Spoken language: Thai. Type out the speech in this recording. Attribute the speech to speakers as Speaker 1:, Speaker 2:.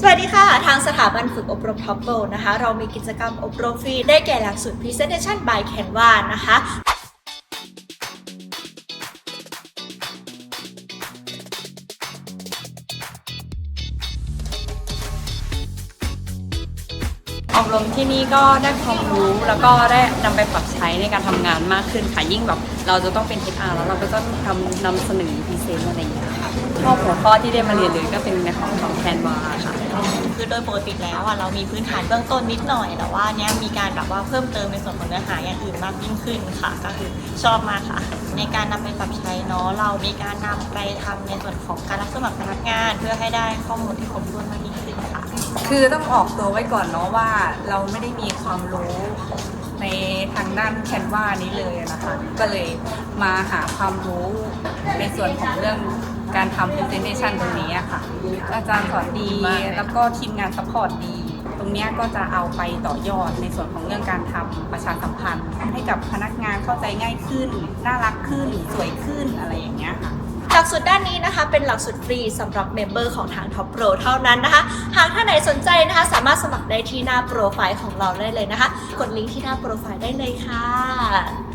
Speaker 1: สวัสดีค่ะ ทางสถาบันฝึกอบรมท็อปโปนะคะ เรามีกิจกรรมอบรมฟรี ได้แก่หลักสูตร Presentation by Canva นะคะ
Speaker 2: อบรมที่นี่ก็ได้ความรู้แล้วก็ได้นำไปปรับใช้ในการทำงานมากขึ้นค่ะยิ่งแบบเราจะต้องเป็น HR แล้วเราก็ต้องทำนำเสนอพรีเซนต์อะไรอย่างเงี้ยค่ะชอบหัวข้อที่ได้มาเรียนเลยก็เป็นในของของแคนวาค่ะ
Speaker 1: คือโดยปกติแล้วอะเรามีพื้นฐานเบื้องต้นนิดหน่อย แต่ว่าเนี้ยมีการแบบว่าเพิ่มเติมในส่วนของเนื้อหาอย่างอื่นมากยิ่งขึ้นค่ะ ก็คือชอบมากค่ะ ในการนำไปปรับใช้เนาะเรามีการนำไปทำในส่วนของการรับสมัครพนักงาน เพื่อให้ได้ข้อมูลที่ครบถ้วนมากยิ่งขึ้นค่ะ
Speaker 3: คือต้องออกตัวไว้ก่อนเนาะว่าเราไม่ได้มีความรู้ในทางด้านแคนวานี้เลยนะคะ ก็เลยมาหาความรู้ในส่วนของเรื่องการทำ presentation ตรงนี้ค่ะ อาจารย์สอนดีแล้วก็ทีมงานซัพพอร์ตดี ตรงนี้ก็จะเอาไปต่อยอดในส่วนของเรื่องการทำประชาสัมพันธ์ ให้กับพนักงานเข้าใจง่ายขึ้น น่ารักขึ้น สวยขึ้นอะไร
Speaker 1: ลักสูตรด้านนี้นะคะ เป็นหลักสูตรฟรีสำหรับเมมเบอร์ของทางท็อปโปรเท่านั้นนะคะ หากท่านไหนสนใจนะคะ สามารถสมัครได้ที่หน้าโปรไฟล์ของเราได้เลยนะคะ กดลิงก์ที่หน้าโปรไฟล์ได้เลยค่ะ